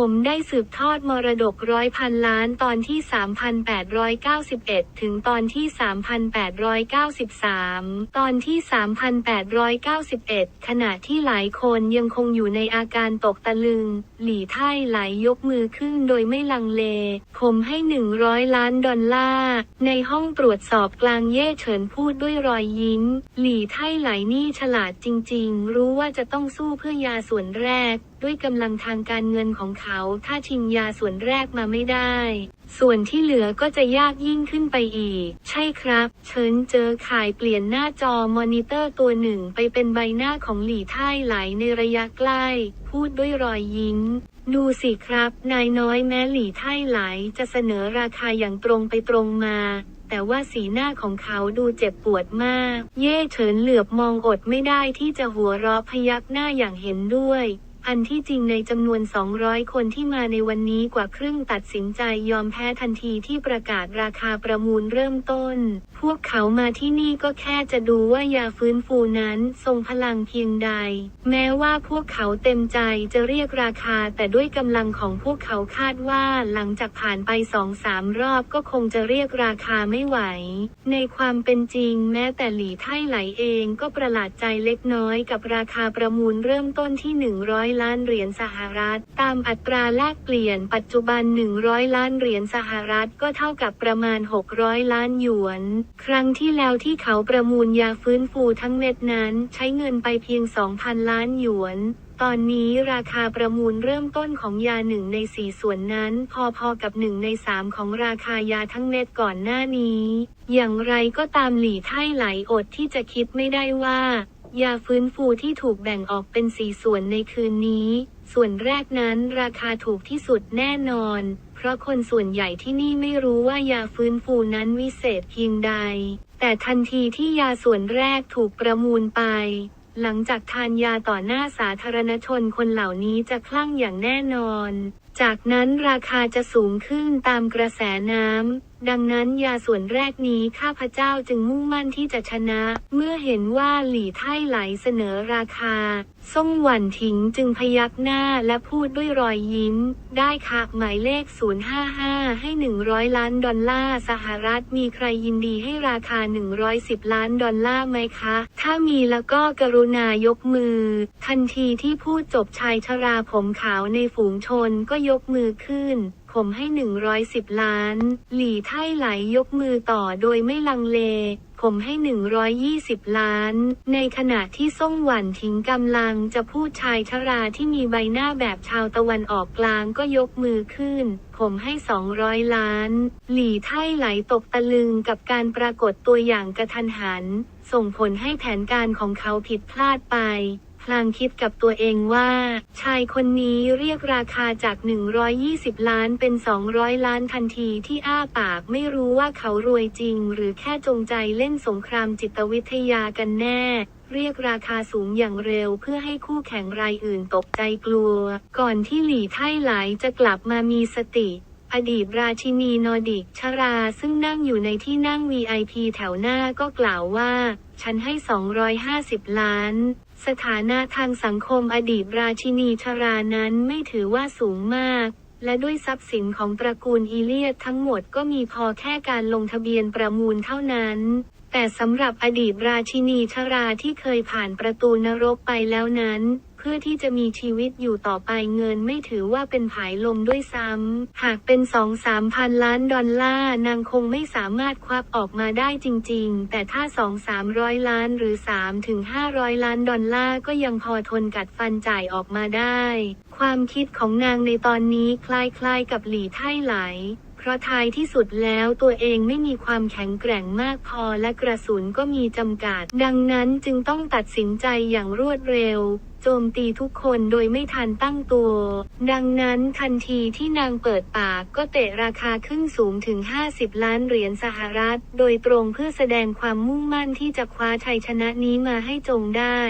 ผมได้สืบทอดมรดกร้อยพันล้านตอนที่ 3,891 ถึงตอนที่ 3,893 ตอนที่ 3,891 ขณะที่หลายคนยังคงอยู่ในอาการตกตะลึง หลี่ไท่ไหลยกมือขึ้นโดยไม่ลังเล ผมให้ 100 ล้านดอลลาร์ ในห้องตรวจสอบกลางเย่เฉินพูดด้วยรอยยิ้ม หลี่ไท่ไหลนี่ฉลาดจริง ๆ รู้ว่าจะต้องสู้เพื่อยาส่วนแรก ด้วยกำลังทางการเงินของเขา ถ้าชิงยาส่วนแรกมาไม่ได้ ส่วนที่เหลือก็จะยากยิ่งขึ้นไปอีก ใช่ครับเฉินเจอขายเปลี่ยนหน้าจอมอนิเตอร์ตัวหนึ่งไปเป็นใบหน้าของหลี่ไท่ไหลในระยะใกล้ พูดด้วยรอยยิ้มดูสิครับ นายน้อยแม้หลี่ไท่ไหลจะเสนอราคาอย่างตรงไปตรงมา แต่ว่าสีหน้าของเขาดูเจ็บปวดมาก เย่เฉินเหลือบมองอดไม่ได้ที่จะหัวเราะพยักหน้าอย่างเห็นด้วย อันที่จริงในจำนวน 200 คนที่มาในวันนี้กว่าครึ่งตัดสินใจยอมแพ้ทันทีที่ประกาศราคาประมูลเริ่มต้น พวกเขามาที่นี่ก็แค่จะดูว่ายาฟื้นฟูนั้นทรงพลังเพียงใด แม้ว่าพวกเขาเต็มใจจะเรียกราคาแต่ด้วยกำลังของพวกเขาคาดว่าหลังจากผ่านไปสองสามรอบก็คงจะเรียกราคาไม่ไหว ในความเป็นจริงแม้แต่หลี่ไท่ไหลเองก็ประหลาดใจเล็กน้อยกับราคาประมูลเริ่มต้นที่ 100ล้านเหรียญสหรัฐ ตามอัตราแลกเปลี่ยนปัจจุบัน 100 ล้านเหรียญสหรัฐก็เท่ากับประมาณ 600 ล้านหยวน ครั้งที่แล้วที่เขาประมูลยาฟื้นฟูทั้งเม็ดนั้นใช้เงินไปเพียง 2,000 ล้านหยวนตอนนี้ราคาประมูลเริ่มต้นของยาหนึ่งในสี่ส่วนนั้น พอๆกับหนึ่งในสามของราคายาทั้งเม็ดก่อนหน้านี้ อย่างไรก็ตามหลี่ไท่ไหลอดที่จะคิดไม่ได้ว่า ยาฟื้นฟูที่ถูกแบ่งออกเป็นสี่ส่วนในคืนนี้ ส่วนแรกนั้นราคาถูกที่สุดแน่นอน เพราะคนส่วนใหญ่ที่นี่ไม่รู้ว่ายาฟื้นฟูนั้นวิเศษเพียงใด แต่ทันทีที่ยาส่วนแรกถูกประมูลไป หลังจากทานยาต่อหน้าสาธารณชนคนเหล่านี้จะคลั่งอย่างแน่นอน จากนั้นราคาจะสูงขึ้นตามกระแสน้ำ ดังนั้นยาส่วนแรกนี้ข้าพเจ้าจึงมุ่งมั่นที่จะชนะ เมื่อเห็นว่าหลี่ไท่ไหลเสนอราคาซ่งหวันถิงจึงพยักหน้าและพูดด้วยรอยยิ้ม ได้ค่ะหมายเลข 055 ให้ 100 ล้านดอลลาร์สหรัฐมีใครยินดีให้ราคา 110 ล้านดอลลาร์ไหมคะ ถ้ามีแล้วก็กรุณายกมือ ทันทีที่พูดจบชายชราผมขาวในฝูงชนก็ยกมือขึ้น มให้ 110 ล้าน หลี่ไท่ไหลยกมือต่อโดยไม่ลังเล ผมให้ 120 ล้าน ในขณะที่ซ่งหวันทิ้งกำลังจะพูดชายชราที่มีใบหน้าแบบชาวตะวันออกกลางก็ยกมือขึ้น ผมให้ 200 ล้าน หลี่ไท่ไหลตกตะลึงกับการปรากฏตัวอย่างกระทันหัน ส่งผลให้แผนการของเขาผิดพลาดไป พลางคิดกับตัวเองว่า ชายคนนี้เรียกราคาจาก 120 ล้านเป็น 200 ล้านทันทีที่อ้าปากไม่รู้ว่าเขารวยจริง หรือแค่จงใจเล่นสงครามจิตวิทยากันแน่ เรียกราคาสูงอย่างเร็วเพื่อให้คู่แข่งรายอื่นตกใจกลัว ก่อนที่หลี่ไท่ไหลจะกลับมามีสติอดีตราชินีนอร์ดิกชราซึ่งนั่งอยู่ในที่นั่ง VIP แถวหน้าก็กล่าวว่า ฉันให้ 250 ล้าน สถานะทางสังคมอดีตราชินีชรานั้นไม่ถือว่าสูงมาก และด้วยทรัพย์สินของตระกูลอีเลียดทั้งหมดก็มีพอแค่การลงทะเบียนประมูลเท่านั้นแต่สำหรับอดีตราชินีชราที่เคยผ่านประตูนรกไปแล้วนั้น พื่อที่จะมีชีวิตอยู่ต่อไปเงินไม่ถือว่าเป็นผายลมด้วยซ้ำ หากเป็นสองสามพันล้านดอลลาร์นางคงไม่สามารถควักออกมาได้จริง ๆ แต่ถ้าสองสามร้อยล้านหรือสามถึงห้าร้อยล้านดอลลาร์ก็ยังพอทนกัดฟันจ่ายออกมาได้ ความคิดของนางในตอนนี้คล้ายๆกับหลี่ไท่ไหล ราะท้ายที่สุดแล้วตัวเองไม่มีความแข็งแกร่งมากพอและกระสุนก็มีจำกัด ดังนั้นจึงต้องตัดสินใจอย่างรวดเร็วโจมตีทุกคนโดยไม่ทันตั้งตัว ดังนั้นทันทีที่นางเปิดปากก็เตะราคาขึ้นสูงถึง 50 ล้านเหรียญสหรัฐ โดยตรงเพื่อแสดงความมุ่งมั่นที่จะคว้าชัยชนะนี้มาให้จงได้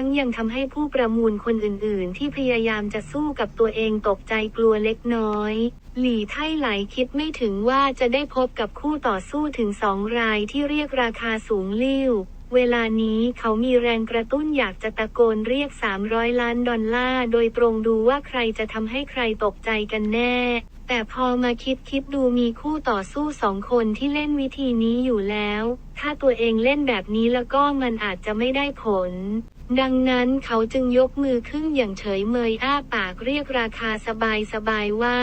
ทั้งยังทำให้ผู้ประมูลคนอื่นๆ ที่พยายามจะสู้กับตัวเองตกใจกลัวเล็กน้อย หลี่ไท่ไหลคิดไม่ถึงว่าจะได้พบกับคู่ต่อสู้ถึงสองรายที่เรียกราคาสูงลิ่ว เวลานี้เขามีแรงกระตุ้นอยากจะตะโกนเรียก 300 ล้านดอลลาร์โดยตรงดูว่าใครจะทำให้ใครตกใจกันแน่ แต่พอมาคิดคิดดูมีคู่ต่อสู้สองคนที่เล่นวิธีนี้อยู่แล้ว ถ้าตัวเองเล่นแบบนี้แล้วก็มันอาจจะไม่ได้ผล ดังนั้นเขาจึงยกมือขึ้นอย่างเฉยเมยอ้าปากเรียกราคาสบายๆว่า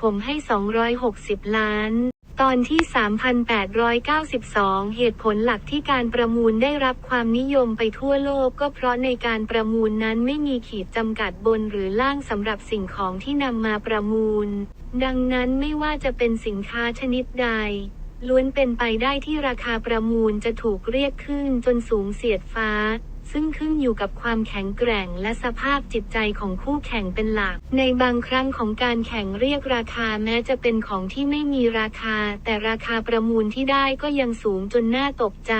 ผมให้ 260 ล้าน ตอนที่ 3,892 เหตุผลหลักที่การประมูลได้รับความนิยมไปทั่วโลกก็เพราะในการประมูลนั้นไม่มีขีดจำกัดบนหรือล่างสำหรับสิ่งของที่นำมาประมูล ดังนั้นไม่ว่าจะเป็นสินค้าชนิดใด ล้วนเป็นไปได้ที่ราคาประมูลจะถูกเรียกขึ้นจนสูงเสียดฟ้า ซึ่งขึ้นอยู่กับความแข็งแกร่งและสภาพจิตใจของคู่แข่งเป็นหลัก ในบางครั้งของการแข่งเรียกราคาแม้จะเป็นของที่ไม่มีราคา แต่ราคาประมูลที่ได้ก็ยังสูงจนน่าตกใจ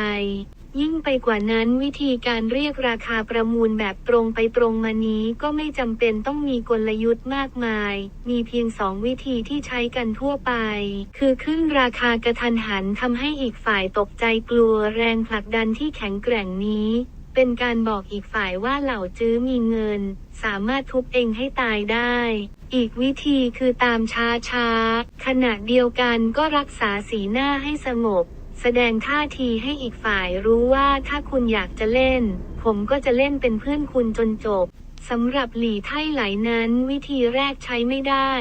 ยิ่งไปกว่านั้นวิธีการเรียกราคาประมูลแบบตรงไปตรงมานี้ก็ไม่จำเป็นต้องมีกลยุทธ์มากมาย มีเพียงสองวิธีที่ใช้กันทั่วไป คือขึ้นราคากระทันหันทำให้อีกฝ่ายตกใจกลัวแรงผลักดันที่แข็งแกร่งนี้ เป็นการบอกอีกฝ่ายว่าเหล่าจื้อมีเงิน สามารถทุบเองให้ตายได้ อีกวิธีคือตามช้าช้าขณะเดียวกันก็รักษาสีหน้าให้สงบ แสดงท่าทีให้อีกฝ่ายรู้ว่าถ้าคุณอยากจะเล่น ผมก็จะเล่นเป็นเพื่อนคุณจนจบสำหรับหลี่ไท่ไหลนั้นวิธีแรกใช้ไม่ได้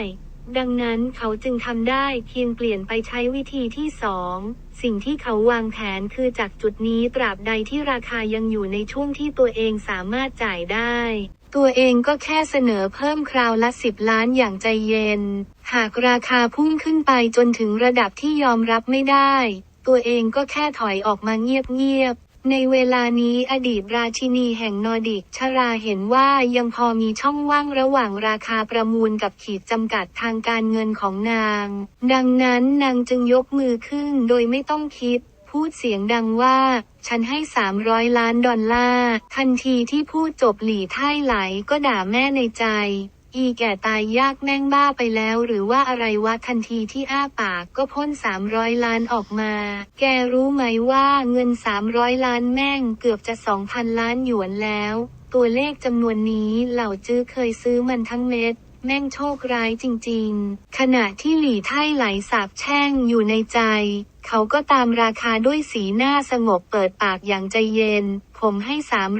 ดังนั้นเขาจึงทำได้เพียงเปลี่ยนไปใช้วิธีที่สอง สิ่งที่เขาวางแผนคือจากจุดนี้ตราบใดที่ราคายังอยู่ในช่วงที่ตัวเองสามารถจ่ายได้ ตัวเองก็แค่เสนอเพิ่มคราวละสิบล้านอย่างใจเย็น หากราคาพุ่งขึ้นไปจนถึงระดับที่ยอมรับไม่ได้ ตัวเองก็แค่ถอยออกมาเงียบๆ ในเวลานี้อดีตราชินีแห่งนอร์ดิกชราเห็นว่ายังพอมีช่องว่างระหว่างราคาประมูลกับขีดจำกัดทางการเงินของนาง ดังนั้นนางจึงยกมือขึ้นโดยไม่ต้องคิด พูดเสียงดังว่า ฉันให้ 300 ล้านดอลลาร์ ทันทีที่พูดจบหลี่ไท่ไหลก็ด่าแม่ในใจ อีแก่ตายยากแม่งบ้าไปแล้วหรือว่าอะไรวะทันทีที่อ้าปากก็พ่น 300 ล้านออกมา แกรู้ไหมว่าเงิน 300 ล้านแม่งเกือบจะ 2,000 ล้านหยวนแล้ว ตัวเลขจำนวนนี้เหล่าจื้อเคยซื้อมันทั้งเม็ดแม่งโชคร้ายจริงๆ ขณะที่หลี่ไท่ไหลสาบแช่งอยู่ในใจ เขาก็ตามราคาด้วยสีหน้าสงบเปิดปากอย่างใจเย็น ผมให้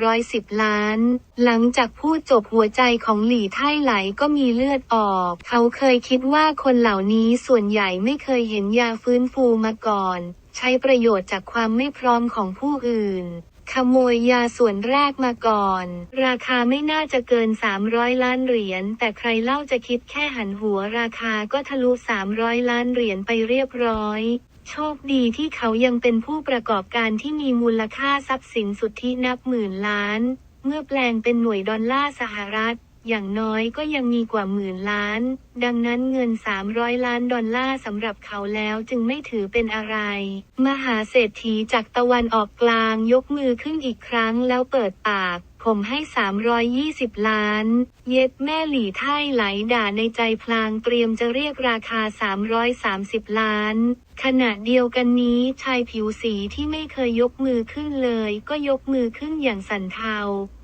310 ล้าน หลังจากพูดจบหัวใจของหลี่ไท่ไหลก็มีเลือดออก เขาเคยคิดว่าคนเหล่านี้ส่วนใหญ่ไม่เคยเห็นยาฟื้นฟูมาก่อน ใช้ประโยชน์จากความไม่พร้อมของผู้อื่นขโมยยาส่วนแรกมาก่อน ราคาไม่น่าจะเกิน 300 ล้านเหรียญ แต่ใครเล่าจะคิดแค่หันหัวราคาก็ทะลุ 300 ล้านเหรียญไปเรียบร้อย โชคดีที่เขายังเป็นผู้ประกอบการที่มีมูลค่าทรัพย์สินสุทธินับหมื่นล้าน เมื่อแปลงเป็นหน่วยดอลลาร์สหรัฐ อย่างน้อยก็ยังมีกว่าหมื่นล้าน ดังนั้นเงิน 300 ล้านดอลลาร์สำหรับเขาแล้วจึงไม่ถือเป็นอะไร มหาเศรษฐีจากตะวันออกกลางยกมือขึ้นอีกครั้งแล้วเปิดปาก ผมให้ 320 ล้าน เย็ดแม่หลี่ไท่ไหลด่าในใจพลางเตรียมจะเรียกราคา 330 ล้าน ขณะเดียวกันนี้ชายผิวสีที่ไม่เคยยกมือขึ้นเลย ก็ยกมือขึ้นอย่างสั่นเทา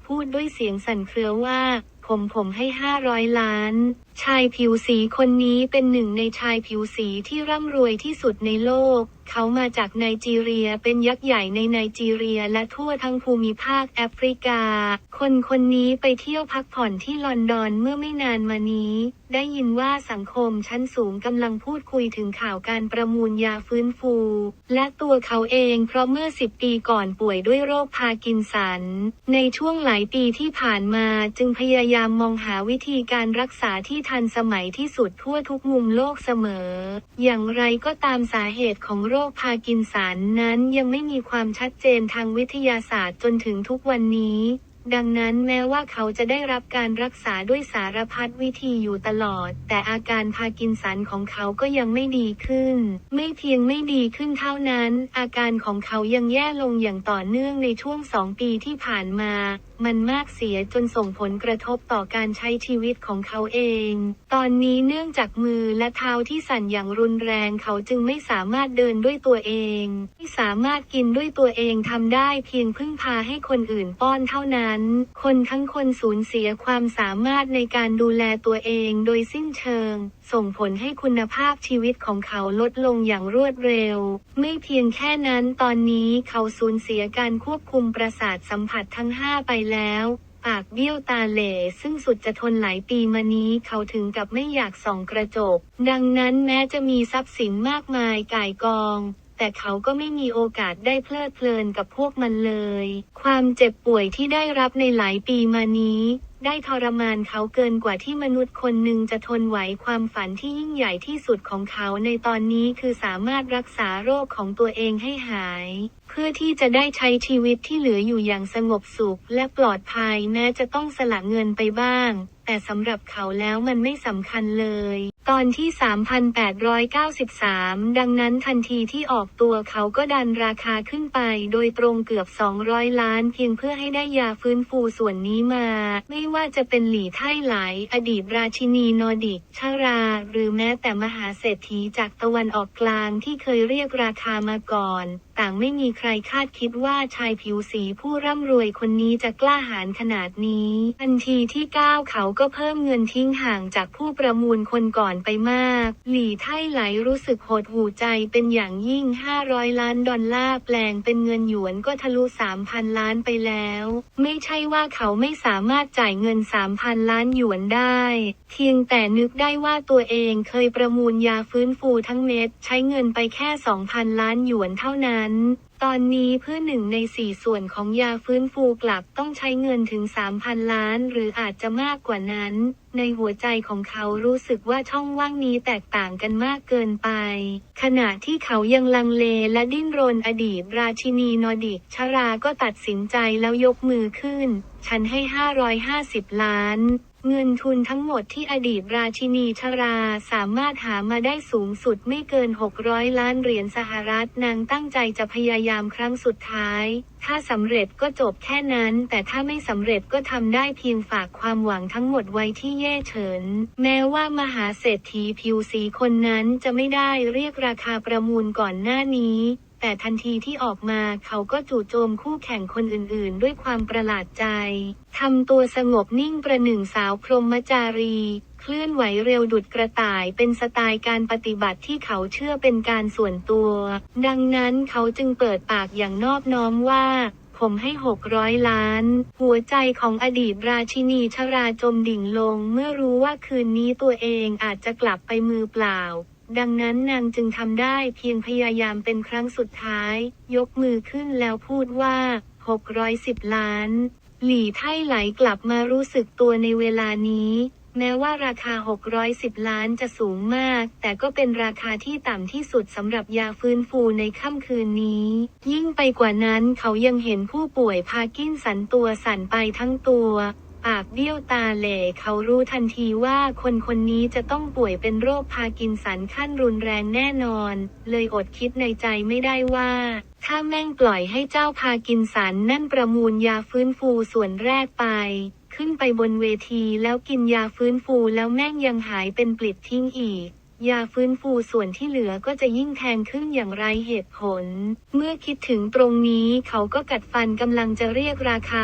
พูดด้วยเสียงสั่นเครือว่าผมผมให้ 500 ล้าน ชายผิวสีคนนี้เป็นหนึ่งในชายผิวสีที่ร่ำรวยที่สุดในโลก เขามาจากไนจีเรียเป็นยักษ์ใหญ่ในไนจีเรียและทั่วทั้งภูมิภาคแอฟริกา คนคนนี้ไปเที่ยวพักผ่อนที่ลอนดอนเมื่อไม่นานมานี้ ได้ยินว่าสังคมชั้นสูงกำลังพูดคุยถึงข่าวการประมูลยาฟื้นฟู และตัวเขาเองเพราะเมื่อสิบปีก่อนป่วยด้วยโรคพาร์กินสัน ในช่วงหลายปีที่ผ่านมาจึงพยายามมองหาวิธีการรักษาที่ทันสมัยที่สุดทั่วทุกมุมโลกเสมอ อย่างไรก็ตามสาเหตุของโรคคพากินสันนั้นยังไม่มีความชัดเจนทางวิทยาศาสตร์จนถึงทุกวันนี้ ดังนั้นแม้ว่าเขาจะได้รับการรักษาด้วยสารพัดวิธีอยู่ตลอด แต่อาการพากินสันของเขาก็ยังไม่ดีขึ้น ไม่เพียงไม่ดีขึ้นเท่านั้น อาการของเขายังแย่ลงอย่างต่อเนื่องในช่วงสองปีที่ผ่านมามันมากเสียจนส่งผลกระทบต่อการใช้ชีวิตของเขาเอง ตอนนี้เนื่องจากมือและเท้าที่สั่นอย่างรุนแรงเขาจึงไม่สามารถเดินด้วยตัวเอง ไม่สามารถกินด้วยตัวเองทำได้เพียงพึ่งพาให้คนอื่นป้อนเท่านั้น คนทั้งคนสูญเสียความสามารถในการดูแลตัวเองโดยสิ้นเชิง ส่งผลให้คุณภาพชีวิตของเขาลดลงอย่างรวดเร็ว ไม่เพียงแค่นั้นตอนนี้เขาสูญเสียการควบคุมประสาทสัมผัสทั้งห้าไปแล้วปากเบี้ยวตาเหล่ซึ่งสุดจะทนหลายปีมานี้เขาถึงกับไม่อยากส่องกระจก ดังนั้นแม้จะมีทรัพย์สินมากมายก่ายกอง แต่เขาก็ไม่มีโอกาสได้เพลิดเพลินกับพวกมันเลย ความเจ็บป่วยที่ได้รับในหลายปีมานี้ ได้ทรมานเขาเกินกว่าที่มนุษย์คนหนึ่งจะทนไหวความฝันที่ยิ่งใหญ่ที่สุดของเขาในตอนนี้คือสามารถรักษาโรคของตัวเองให้หาย เพื่อที่จะได้ใช้ชีวิตที่เหลืออยู่อย่างสงบสุขและปลอดภัยแม้จะต้องสละเงินไปบ้าง แต่สำหรับเขาแล้วมันไม่สำคัญเลยตอนที่ 3,893 ดังนั้นทันทีที่ออกตัวเขาก็ดันราคาขึ้นไปโดยตรงเกือบ 200 ล้านเพียงเพื่อให้ได้ยาฟื้นฟูส่วนนี้มา ไม่ว่าจะเป็นหลี่ไท่ไหลอดีตราชินีนอร์ดิกชารา หรือแม้แต่มหาเศรษฐีจากตะวันออกกลางที่เคยเรียกราคามาก่อน ต่างไม่มีใครคาดคิดว่าชายผิวสีผู้ร่ำรวยคนนี้จะกล้าหาญขนาดนี้ ทันทีที่ก้าวเขาก็เพิ่มเงินทิ้งห่างจากผู้ประมูลคนก่อนไปมาก หลี่ไท่ไหลรู้สึกหดหูใจเป็นอย่างยิ่ง 500 ล้านดอลลาร์แปลงเป็นเงินหยวนก็ทะลุ 3,000 ล้านไปแล้ว ไม่ใช่ว่าเขาไม่สามารถจ่ายเงิน 3,000 ล้านหยวนได้ เพียงแต่นึกได้ว่าตัวเองเคยประมูลยาฟื้นฟูทั้งเม็ด ใช้เงินไปแค่ 2,000 ล้านหยวนเท่านั้น ตอนนี้เพื่อหนึ่งในสี่ส่วนของยาฟื้นฟูกลับต้องใช้เงินถึง 3,000 ล้าน หรืออาจจะมากกว่านั้น ในหัวใจของเขารู้สึกว่าช่องว่างนี้แตกต่างกันมากเกินไป ขณะที่เขายังลังเลและดิ้นรนอดีตราชินีนอร์ดิกชราก็ตัดสินใจแล้วยกมือขึ้น ฉันให้ 550 ล้าน เงินทุนทั้งหมดที่อดีตราชินีชราสามารถหามาได้สูงสุดไม่เกิน 600 ล้านเหรียญสหรัฐนางตั้งใจจะพยายามครั้งสุดท้าย ถ้าสำเร็จก็จบแค่นั้น แต่ถ้าไม่สำเร็จก็ทำได้เพียงฝากความหวังทั้งหมดไว้ที่เย่เฉิน แม้ว่ามหาเศรษฐีผิวสีคนนั้นจะไม่ได้เรียกราคาประมูลก่อนหน้านี้ แต่ทันทีที่ออกมาเขาก็จู่โจมคู่แข่งคนอื่นๆ ด้วยความประหลาดใจ ทำตัวสงบนิ่งประหนึ่งสาวพรหมจารี เคลื่อนไหวเร็วดุดกระต่ายเป็นสไตล์การปฏิบัติที่เขาเชื่อเป็นการส่วนตัว ดังนั้นเขาจึงเปิดปากอย่างนอบน้อมว่าผมให้ 600 ล้าน หัวใจของอดีตราชินีชราจมดิ่งลง เมื่อรู้ว่าคืนนี้ตัวเองอาจจะกลับไปมือเปล่า ดังนั้นนางจึงทำได้เพียงพยายามเป็นครั้งสุดท้าย ยกมือขึ้นแล้วพูดว่า 610 ล้าน หลี่ไท่ไหลกลับมารู้สึกตัวในเวลานี้ แม้ว่าราคา 610 ล้านจะสูงมาก แต่ก็เป็นราคาที่ต่ำที่สุดสำหรับยาฟื้นฟูในค่ำคืนนี้ ยิ่งไปกว่านั้นเขายังเห็นผู้ป่วยพากินสันตัวสั่นไปทั้งตัว ปากเบี้ยวตาเหล่เขารู้ทันทีว่าคนคนนี้จะต้องป่วยเป็นโรคพากินสันขั้นรุนแรงแน่นอน เลยอดคิดในใจไม่ได้ว่า ถ้าแม่งปล่อยให้เจ้าพากินสันนั่นประมูลยาฟื้นฟูส่วนแรกไป ขึ้นไปบนเวทีแล้วกินยาฟื้นฟูแล้วแม่งยังหายเป็นปลิดทิ้งอีก ยาฟื้นฟูส่วนที่เหลือก็จะยิ่งแพงขึ้นอย่างไรเหตุผล เมื่อคิดถึงตรงนี้เขาก็กัดฟันกำลังจะเรียกราคา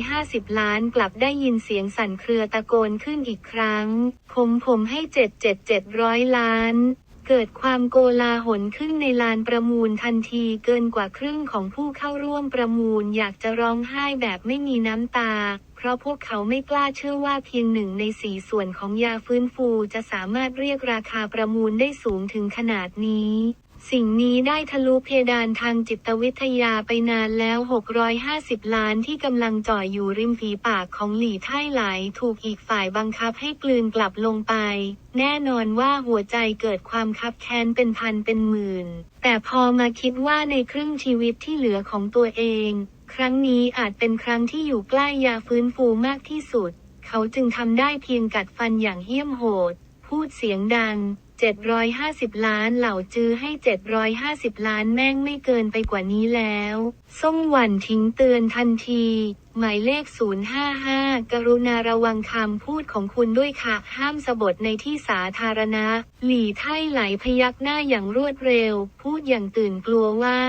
650 ล้านกลับได้ยินเสียงสั่นเครือตะโกนขึ้นอีกครั้ง ผมผมให้ 77700 ล้าน เกิดความโกลาหลขึ้นในลานประมูลทันทีเกินกว่าครึ่งของผู้เข้าร่วมประมูลอยากจะร้องไห้แบบไม่มีน้ำตา เพราะพวกเขาไม่กล้าเชื่อว่าเพียงหนึ่งในสี่ส่วนของยาฟื้นฟูจะสามารถเรียกราคาประมูลได้สูงถึงขนาดนี้ สิ่งนี้ได้ทะลุเพดานทางจิตวิทยาไปนานแล้ว 650 ล้านที่กำลังจ่อยอยู่ริมฝีปากของหลี่ไท่ไหลถูกอีกฝ่ายบังคับให้กลืนกลับลงไป แน่นอนว่าหัวใจเกิดความคับแค้นเป็นพันเป็นหมื่น แต่พอมาคิดว่าในครึ่งชีวิตที่เหลือของตัวเอง ครั้งนี้อาจเป็นครั้งที่อยู่ใกล้ยาฟื้นฟูมากที่สุด เขาจึงทำได้เพียงกัดฟันอย่างเหี้ยมโหด พูดเสียงดัง 750 ล้านเหล่าจื้อให้ 750 ล้านแม่งไม่เกินไปกว่านี้แล้ว ส้มหวันทิ้งเตือนทันที หมายเลข 055 กรุณาระวังคำพูดของคุณด้วยค่ะ ห้ามสบทในที่สาธารณะ หลี่ไท่ไหลพยักหน้าอย่างรวดเร็ว พูดอย่างตื่นกลัวว่า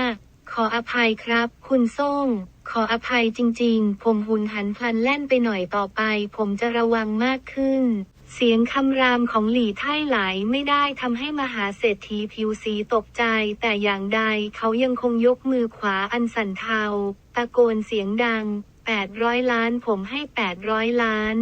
ขออภัยครับ คุณส้มขออภัยจริงๆ ผมหุนหันพลันแล่นไปหน่อยต่อไป ผมจะระวังมากขึ้น เสียงคำรามของหลี่ไท่ไหลไม่ได้ทำให้มหาเศรษฐีผิวสีตกใจ แต่อย่างใดเขายังคงยกมือขวาอันสั่นเทา ตะโกนเสียงดัง 800 ล้านผมให้ 800 ล้าน